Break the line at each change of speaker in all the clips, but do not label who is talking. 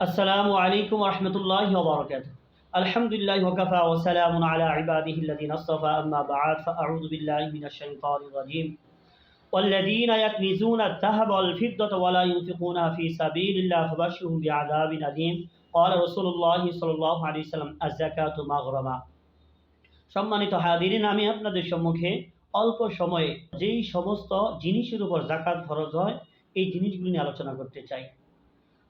السلام عليكم ورحمة الله وبركاته الحمد لله وكفى وسلام على عباده الذين اصطفى أما بعد فأعوذ بالله من الشيطان الرجيم والذين يكنزون الذهب والفضة ولا ينفقونها في سبيل الله فبشرهم بعذاب أليم قال رسول الله صلى الله عليه وسلم الزكاة مغرمة সম্মানিত হাদিরিন আমি আপনাদের সম্মুখে অল্প সময়ে যেই সমস্ত জিনিসের উপর জাকাত ফরজ হয় এই জিনিসগুলি নিয়ে আলোচনা করতে চাই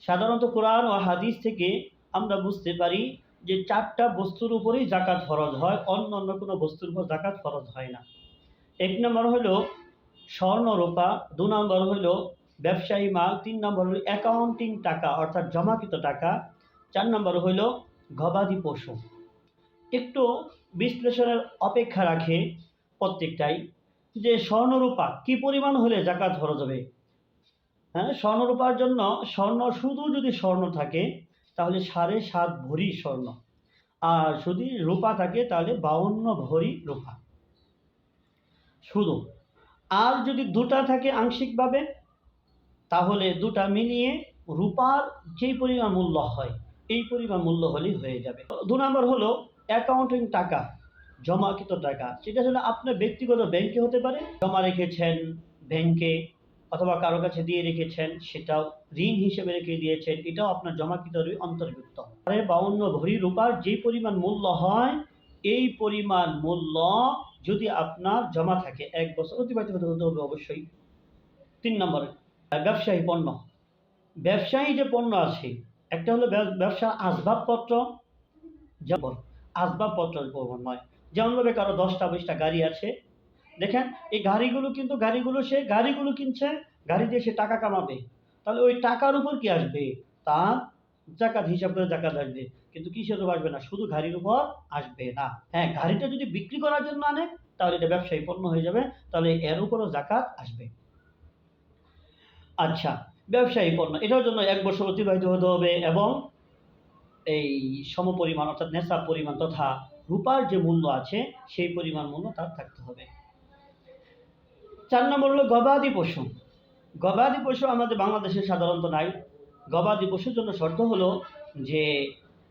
সাধারণত কোরআন ও হাদিস থেকে আমরা বুঝতে পারি যে চারটা বস্তুর উপরেই জাকাত ফরজ হয়, অন্য অন্য কোনো বস্তুর উপর জাকাত ফরজ হয় না। এক নম্বর হলো স্বর্ণ রূপা, দু নম্বর হলো ব্যবসায়ী মাল, তিন নম্বর হলো অ্যাকাউন্টিং টাকা, অর্থাৎ জমাকৃত টাকা, চার নম্বর হলো গবাদি পশু। একটু বিশ্লেষণের অপেক্ষা রাখে প্রত্যেকটাই যে স্বর্ণরূপা কি পরিমাণ হলে জাকাত ফরজ হবে? হ্যাঁ স্বর্ণরূপার জন্য স্বর্ণ, শুধু যদি স্বর্ণ থাকে, তাহলে সাড়ে সাত ভরি স্বর্ণ। আর যদি রূপা থাকে, তাহলে বাউন্ন ভরি রূপা। শুধু। আর যদি দুটা থাকে আংশিকভাবে, তাহলে দুটা মিলিয়ে রূপার যেই পরিমাণ মূল্য হয়, এই পরিমাণ মূল্য হলেই হয়ে যাবে। দু নম্বর হলো অ্যাকাউন্টিং টাকা, জমাকৃত টাকা। সেটা হলো আপনার ব্যক্তিগত ব্যাংকে হতে পারে। জমা রেখেছেন ব্যাংকে অথবা কারও কাছে দিয়ে রেখেছেন, সেটাও ঋণ হিসেবে রেখে দিয়েছেন, এটাও আপনার জমাকৃত অন্তর্ভুক্ত। আরে বাউন্ন ভরি রূপার যে পরিমাণ মূল্য হয়, এই পরিমাণ মূল্য যদি আপনার জমা থাকে, এক বছর অতিবাহিত হতে হতে হবে অবশ্যই। তিন নম্বরে, ব্যবসায়ী পণ্য। ব্যবসায়ী যে পণ্য আছে, একটা হলো ব্যব- ব্যবসার আসবাবপত্র, যেমন আসবাবপত্র নয়, যেমনভাবে কারও দশটা বিশটা গাড়ি আছে দেখেন, এই গাড়িগুলো কিন্তু গাড়িগুলো সে গাড়িগুলো কিনছে, গাড়ি দিয়ে সে টাকা কামাবে। তাহলে ওই টাকার উপর কি আসবে? তার জাকাত, হিসাব করে জাকাত আসবে। কিন্তু কিসের উপর আসবে না? শুধু গাড়ির উপর আসবে না। হ্যাঁ গাড়িটা যদি বিক্রি করার জন্য আনে, তাহলে এটা ব্যবসায়ী পণ্য হয়ে যাবে। তাহলে এর উপরও জাকাত আসবে। আচ্ছা ব্যবসায়ী পণ্য। এটার জন্য এক বছর অতিবাহিত হতে হবে এবং এই সমপরিমাণ অর্থাৎ নেশা পরিমাণ তথা রূপার যে মূল্য আছে, সেই পরিমাণ মূল্য তার থাকতে হবে। চার নম্বর হলো গবাদি পশু। গবাদি পশু আমাদের বাংলাদেশে সাধারণত নাই। গবাদি পশুর জন্য শর্ত হলো যে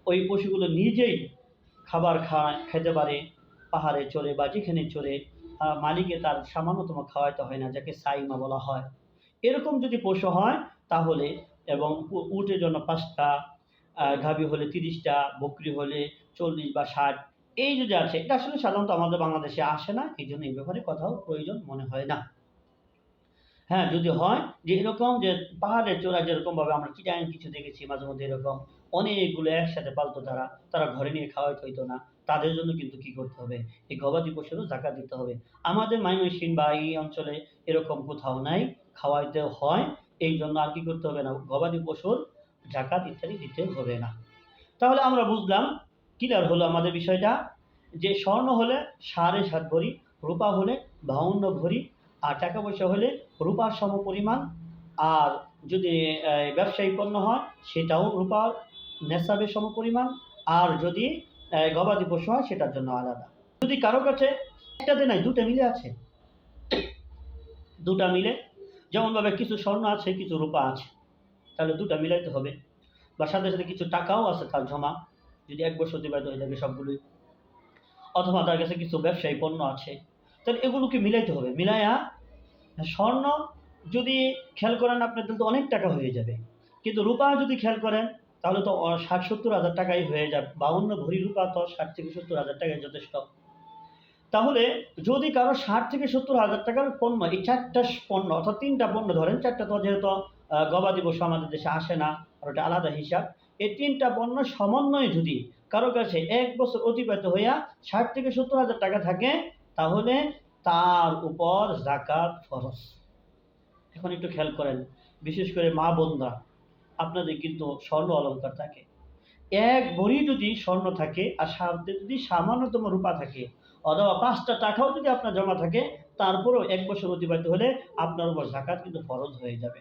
ওই পশুগুলো নিজেই খাবার খায়, খেতে পারে, পাহাড়ে চড়ে বা যেখানে চড়ে মালিকে তার সামান্যতম খাওয়াইতে হয় না, যাকে সাইমা বলা হয়। এরকম যদি পশু হয়, তাহলে এবং উটের জন্য পাঁচটা গাভী হলে তিরিশটা, বকরি হলে চল্লিশ বা ষাট এই যদি আছে, এটা আসলে সাধারণত আমাদের বাংলাদেশে আসে না, এই জন্য এই ব্যাপারে কথাও প্রয়োজন মনে হয় না। হ্যাঁ যদি হয় যে এরকম যে পাহাড়ের চোরা যেরকমভাবে আমরা চিটাং কিছু দেখেছি, মাঝে মধ্যে এরকম অনেকগুলো একসাথে পালতো তারা তারা ঘরে নিয়ে খাওয়াইতে হইতো না, তাদের জন্য কিন্তু কি করতে হবে? এই গবাদি পশুরও জাকাত দিতে হবে। আমাদের মাইমনসিং বা এই অঞ্চলে এরকম কোথাও নাই, খাওয়াইতে হয়, এই জন্য আর কি করতে হবে না? গবাদি পশুর জাকাত ইত্যাদি দিতে হবে না। তাহলে আমরা বুঝলাম ক্লিয়ার হলো আমাদের বিষয়টা। যে স্বর্ণ হলে সাড়ে সাত ভরি, রূপা হলে বাউন্ন ভরি, আর টাকা পয়সা হলে রূপার সম পরিমাণ। আর যদি ব্যবসায়ী পণ্য হয়, সেটাও রূপার নেশাবের সম পরিমাণ। আর যদি গবাদি পশু হয়, সেটার জন্য আলাদা। যদি কারও কাছে একটাতে নাই, দুটো মিলে আছে। দুটা মিলে। যেমনভাবে কিছু স্বর্ণ আছে, কিছু রূপা আছে। তাহলে দুটা মিলাইতে হবে। বা সাথে সাথে কিছু টাকাও আছে তার জমা। যদি এক বছর অতিবাহিত হয়ে যাবে সবগুলোই। অথবা তার কাছে কিছু ব্যবসায়ী পণ্য আছে। তাহলে এগুলোকে মিলাইতে হবে। মিলাইয়া স্বর্ণ যদি খেয়াল করেন আপনার তাহলে তো অনেক টাকা হয়ে যাবে। কিন্তু রূপা যদি খেয়াল করেন, তাহলে তো ষাট সত্তর হাজার টাকাই হয়ে যাবে। বাউন্ন ভরি রূপা তো ষাট থেকে সত্তর হাজার টাকায় যথেষ্ট। তাহলে যদি কারও ষাট থেকে সত্তর হাজার টাকার পণ্য, এই চারটা পণ্য, অর্থাৎ তিনটা পণ্য ধরেন, চারটা তো যেহেতু গবাদি পশু আমাদের দেশে আসে না, আর ওটা আলাদা হিসাব। এই তিনটা পণ্য সমন্বয়ে যদি কারও কাছে এক বছর অতিবাহিত হইয়া ষাট থেকে সত্তর হাজার টাকা থাকে, তাহলে তার উপর জাকাত ফরজ। এখন একটু খেয়াল করেন, বিশেষ করে মা বোনরা, আপনাদের কিন্তু স্বর্ণ অলংকার থাকে। এক ভরি যদি স্বর্ণ থাকে আর সাথে যদি সামান্যতম রূপা থাকে, অথবা পাঁচটা টাকাও যদি আপনার জমা থাকে, তারপরেও এক বছর অতিবাহিত হলে আপনার উপর জাকাত কিন্তু ফরজ হয়ে যাবে।